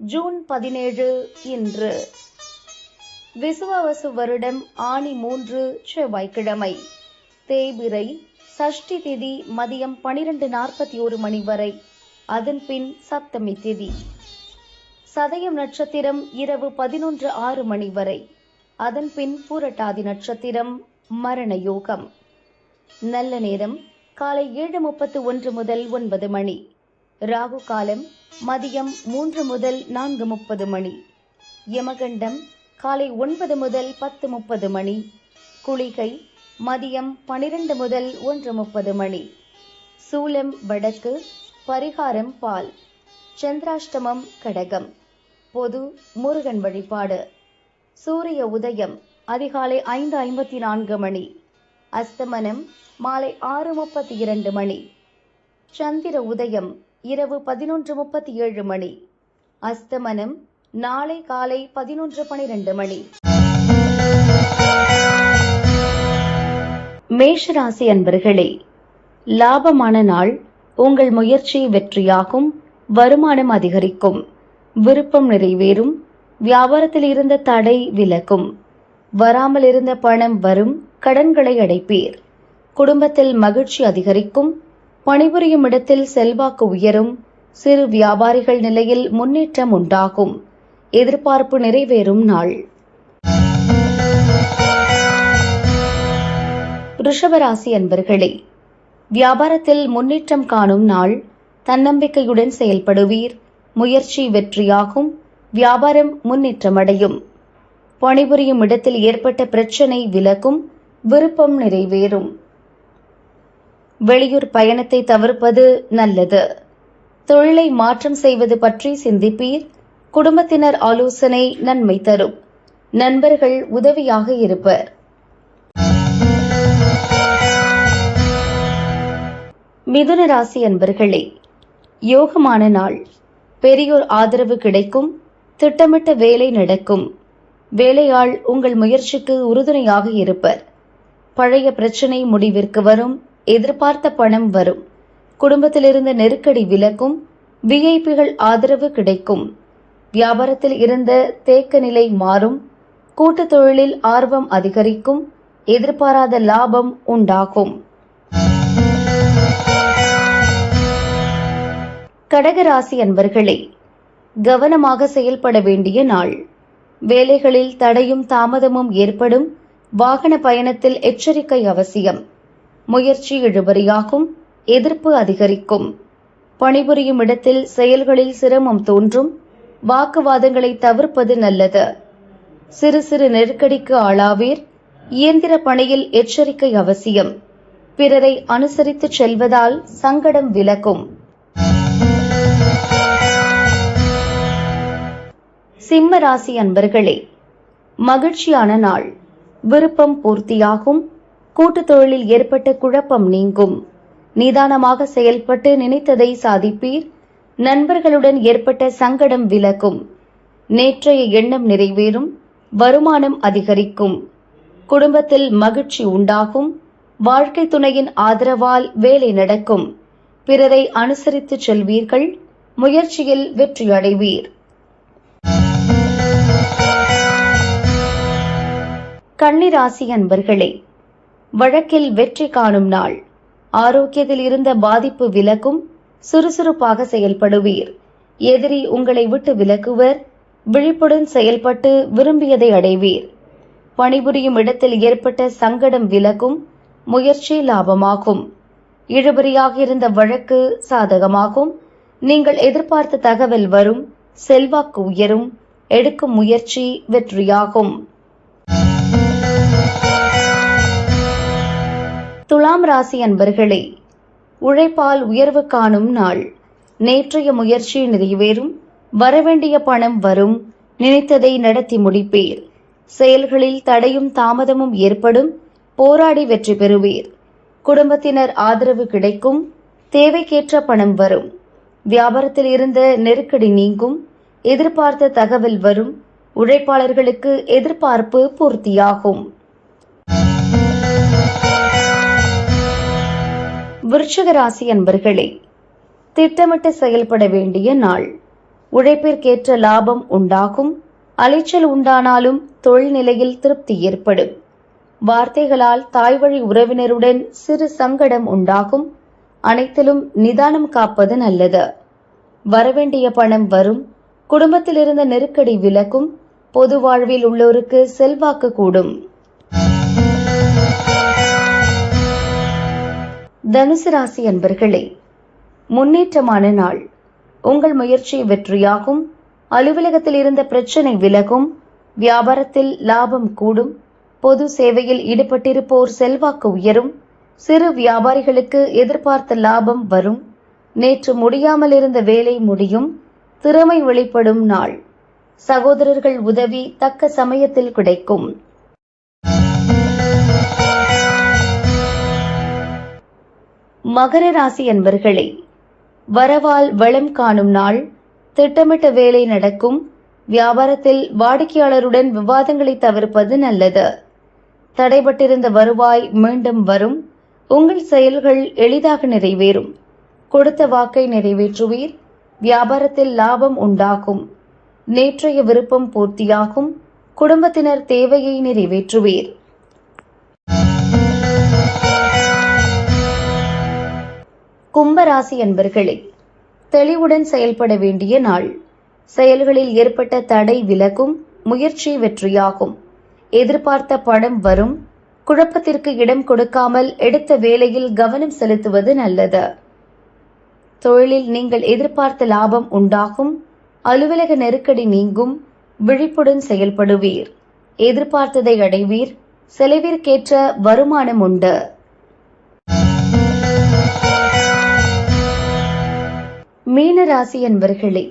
June பதினேழு இன்று. விசுவாவசு வருடம் ஆணி மூன்று செவ்வாய்க்கிழமை. தேய்பிரை சஷ்டி திதி மதியம் பனிரெண்டு நாற்பத்தி ஒரு மணி வரை. அதன் பின் சப்தமி திதி. சதயம் நட்சத்திரம் இரவு பதினொன்று ஆறு மணி வரை. அதன் பின் பூரட்டாதி நட்சத்திரம் மரண யோகம். நல்ல நேரம் காலை ஏழு முப்பத்து ஒன்று முதல் ஒன்பது மணி. ராகு காலம் மதியம் மூன்று முதல் நான்கு முப்பது மணி. யமகண்டம் காலை ஒன்பது முதல் பத்து முப்பது மணி. குளிகை மதியம் பனிரெண்டு முதல் ஒன்று முப்பது மணி. சூலம் வடக்கு பரிகாரம் பால். சந்திராஷ்டமம் கடகம். பொது முருகன் வழிபாடு. சூரிய உதயம் அதிகாலை ஐந்து ஐம்பத்தி நான்கு மணி. அஸ்தமனம் மாலை ஆறு முப்பத்தி இரண்டு மணி. சந்திர உதயம் இரவு பதினொன்று முப்பத்தி ஏழு மணி. அஸ்தமனம் நாளை காலை பதினொன்று பனிரெண்டு மணி. மேஷராசி அன்பர்களே லாபமான நாள் உங்கள் முயற்சி வெற்றியாகும் வருமானம் அதிகரிக்கும் விருப்பம் நிறைவேறும் வியாபாரத்தில் இருந்த தடை விலகும் வராமல் இருந்த பணம் வரும் கடன்களை அடைப்பீர் குடும்பத்தில் மகிழ்ச்சி அதிகரிக்கும் பணிபுரியும் இடத்தில் செல்வாக்கு உயரும் சிறு வியாபாரிகள் நிலையில் முன்னேற்றம் உண்டாகும். எதிர்பார்ப்பு நிறைவேறும் நாள். ரிஷபராசி அன்பர்களே வியாபாரத்தில் முன்னேற்றம் காணும் நாள். தன்னம்பிக்கையுடன் செயல்படுவீர் முயற்சி வெற்றியாகும் வியாபாரம் முன்னேற்றமடையும். பணிபுரியும் இடத்தில் ஏற்பட்ட பிரச்சினை விலகும் விருப்பம் நிறைவேறும். வெளியூர் பயணத்தை தவிர்ப்பது நல்லது. தொழிலை மாற்றம் செய்வது பற்றி சிந்திப்பீர். குடும்பத்தினர் ஆலோசனை நன்மை தரும். நண்பர்கள் உதவியாக இருப்பர். மிதுன ராசி அன்பர்களே யோகமான நாள். பெரியோர் ஆதரவு கிடைக்கும். திட்டமிட்ட வேலை நடக்கும். வேலையாள் உங்கள் முயற்சிக்கு உறுதுணையாக இருப்பர். பழைய பிரச்சனை முடிவிற்கு வரும். எதிர்பார்த்த பணம் வரும். குடும்பத்திலிருந்து நெருக்கடி விலக்கும் விஐபிகள் ஆதரவு கிடைக்கும். வியாபாரத்தில் இருந்த தேக்க நிலை மாறும். கூட்டு தொழிலில் ஆர்வம் அதிகரிக்கும். எதிர்பாராத லாபம் உண்டாகும். கடகராசி அன்பர்களே கவனமாக செயல்பட வேண்டிய நாள். வேலைகளில் தடையும் தாமதமும் ஏற்படும். வாகன பயணத்தில் எச்சரிக்கை அவசியம். முயற்சி இழுபறியாகும் எதிர்ப்பு அதிகரிக்கும். பணிபுரியும் இடத்தில் செயல்களில் சிரமம் தோன்றும் வாக்குவாதங்களை தவிர்ப்பது நல்லது. சிறு சிறு நெருக்கடிக்கு ஆளாவீர் இயந்திர பணியில் எச்சரிக்கை அவசியம். பிறரை அனுசரித்து செல்வதால் சங்கடம் விலகும். சிம்ம ராசி அன்பர்களே மகிழ்ச்சியான நாள். விருப்பம் பூர்த்தியாகும் கூட்டுத் தொழிலில் ஏற்பட்ட குழப்பம் நீங்கும். நிதானமாக செயல்பட்டு நினைத்ததை சாதிப்பீர். நண்பர்களுடன் ஏற்பட்ட சங்கடம் விலகும். நேற்றைய எண்ணம் நிறைவேறும். வருமானம் அதிகரிக்கும். குடும்பத்தில் மகிழ்ச்சி உண்டாகும். வாழ்க்கை துணையின் ஆதரவால் வேலை நடக்கும். பிறரை அனுசரித்து செல்வீர்கள். முயற்சியில் வெற்றியடைவீர் கன்னிராசி அன்பர்களே வழக்கில் வெற்றி காணும் நாள். ஆரோக்கியத்தில் இருந்த பாதிப்பு விலகும் சுறுசுறுப்பாக செயல்படுவீர். எதிரி உங்களை விட்டு விலக்குவர் விழிப்புடன் செயல்பட்டு விரும்பியதை அடைவீர். பணிபுரியும் இடத்தில் ஏற்பட்ட சங்கடம் விலகும் முயற்சி லாபமாகும். இழுபறியாக இருந்த வழக்கு சாதகமாகும். நீங்கள் எதிர்பார்த்த தகவல் வரும் செல்வாக்கு உயரும் எடுக்கும் முயற்சி வெற்றியாகும். துலாம் ராசி அன்பர்களே உழைப்பால் உயர்வு காணும் நாள். நேற்றைய முயற்சி நிறைவேறும் வரவேண்டிய பணம் வரும் நினைத்ததை நடத்தி முடிப்பீர். செயல்களில் தடையும் தாமதமும் ஏற்படும் போராடி வெற்றி பெறுவீர். குடும்பத்தினர் ஆதரவு கிடைக்கும் தேவைக்கேற்ற பணம் வரும். வியாபாரத்தில் இருந்த நெருக்கடி நீங்கும் எதிர்பார்த்த தகவல் வரும் உழைப்பாளர்களுக்கு எதிர்பார்ப்பு பூர்த்தியாகும். விருச்சிகராசி அன்பர்களே திட்டமிட்டு செயல்பட வேண்டிய நாள். உழைப்பிற்கேற்ற லாபம் உண்டாகும் அலைச்சல் உண்டானாலும் தொழில் நிலையில் திருப்தி ஏற்படும். வார்த்தைகளால் தாய்வழி உறவினருடன் சிறு சங்கடம் உண்டாகும் அனைத்திலும் நிதானம் காப்பது நல்லது. வரவேண்டிய பணம் வரும் குடும்பத்திலிருந்த நெருக்கடி விலகும் பொது வாழ்வில் உள்ளோருக்கு செல்வாக்கு கூடும். தனுசு ராசி அன்பர்களே முன்னேற்றமான நாள். உங்கள் முயற்சி வெற்றியாகும். அலுவலகத்தில் இருந்த பிரச்சனை விலகும். வியாபாரத்தில் லாபம் கூடும். பொது சேவையில் ஈடுபட்டிருப்போர் செல்வாக்கு உயரும். சிறு வியாபாரிகளுக்கு எதிர்பார்த்த லாபம் வரும். நேற்று முடியாமல் இருந்த வேலை முடியும். திறமை வெளிப்படும் நாள். சகோதரர்கள் உதவி தக்க சமயத்தில் கிடைக்கும். மகர ராசி அன்பர்களே வரவால் வளம் காணும் நாள் திட்டமிட்ட வேலை நடக்கும் வியாபாரத்தில் வாடிக்கையாளருடன் விவாதங்களை தவிர்ப்பது நல்லது. தடைபட்டிருந்த வருவாய் மீண்டும் வரும் உங்கள் செயல்கள் எளிதாக நிறைவேறும். கொடுத்த வாக்கை நிறைவேற்றுவீர் வியாபாரத்தில் லாபம் உண்டாகும். நேற்றைய விருப்பம் பூர்த்தியாகும் குடும்பத்தினர் தேவையை நிறைவேற்றுவீர். கும்பராசி அன்பர்களே தெளிவுடன் செயல்பட வேண்டிய நாள். செயல்களில் ஏற்பட்ட தடை விலகும் முயற்சி வெற்றியாகும். எதிர்பார்த்த படம் வரும் குழப்பத்திற்கு இடம் கொடுக்காமல் எடுத்த வேலையில் கவனம் செலுத்துவது நல்லது. தொழிலில் நீங்கள் எதிர்பார்த்த லாபம் உண்டாகும் அலுவலக நெருக்கடி நீங்கும் விழிப்புடன் செயல்படுவீர். எதிர்பார்த்ததை அடைவீர் செலவிற்கேற்ற வருமானம் உண்டு. மீனராசி என்பர்களே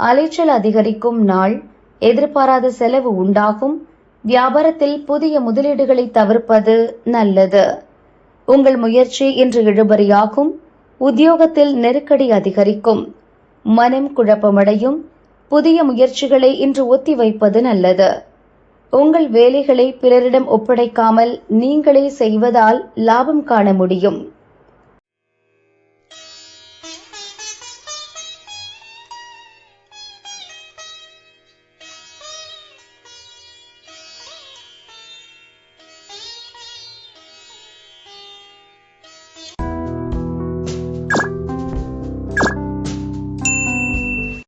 அலைச்சல் அதிகரிக்கும் நாள் எதிர்பாராத செலவு உண்டாகும் வியாபாரத்தில் புதிய முதலீடுகளை தவிர்ப்பது நல்லது. உங்கள் முயற்சி இன்று இழுபறியாகும் உத்தியோகத்தில் நெருக்கடி அதிகரிக்கும் மனம் குழப்பமடையும் புதிய முயற்சிகளை இன்று ஒத்தி வைப்பது நல்லது. உங்கள் வேலைகளை பிறரிடம் ஒப்படைக்காமல் நீங்களே செய்வதால் லாபம் காண முடியும்.